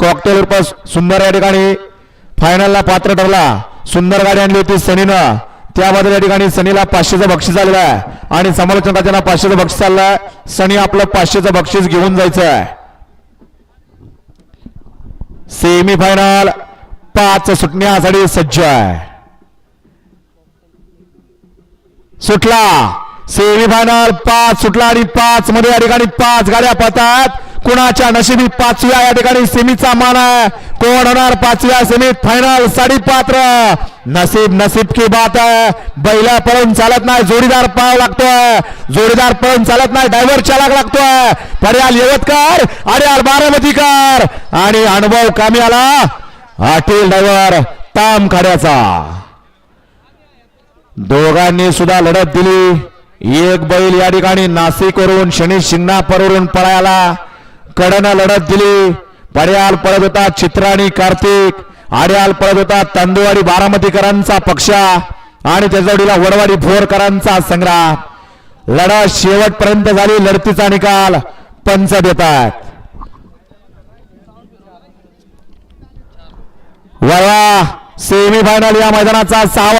Cocktail उर्फ सुंदर या ठिकाणी फायनलला पात्र ठरला. सुंदर गाडी आणली होती सनीनं. त्याबद्दल या ठिकाणी सनीला पाचशेचं बक्षीस आलेलं आहे. आणि समालोचकांना त्यांना पाचशेचं बक्षीस आलेलं आहे. सनी आपलं पाचशेचं बक्षीस घेऊन जायचं आहे. सेमी फायनल पाच सुटण्यासाठी सज्ज आहे. सुटला. सेमी फायनल पाच सुटला आणि पाच मध्ये या ठिकाणी पाच गाड्या पळतात. कुणाच्या नशिबी पाचव्या या ठिकाणी सेमीचा मान आहे? कोण होणार पाचव्या सेमीत फायनल साडी पात्र? नसीब नसीब की बात आहे. बैला पळून चालत नाही जोडीदार पळावं लागतोय. जोडीदार पळून चालत नाही डायव्हर चालक लागतोय. पर्याल यवतकर अड्याल बारामतीकर आणि अनुभव कामी आला हॉटेल डायव्हर ताम खाड्याचा. दोघांनी सुद्धा लढत दिली. एक बैल या ठिकाणी नाशिकवरून शनी शिंगणापूरवरून पळायला कडनं लढत दिली. पड्याल पळत होता चित्राणी कार्तिक. आड्याल पळत होता तांदुवाडी बारामतीकरांचा पक्षा. आणि त्याच्या त्याजवडीला वडवाडी भोरकरांचा संग्राम. लढा शेवटपर्यंत झाली लढतीचा निकाल. पंच देतात. वया सेमी फायनल या मैदानाचा सहावा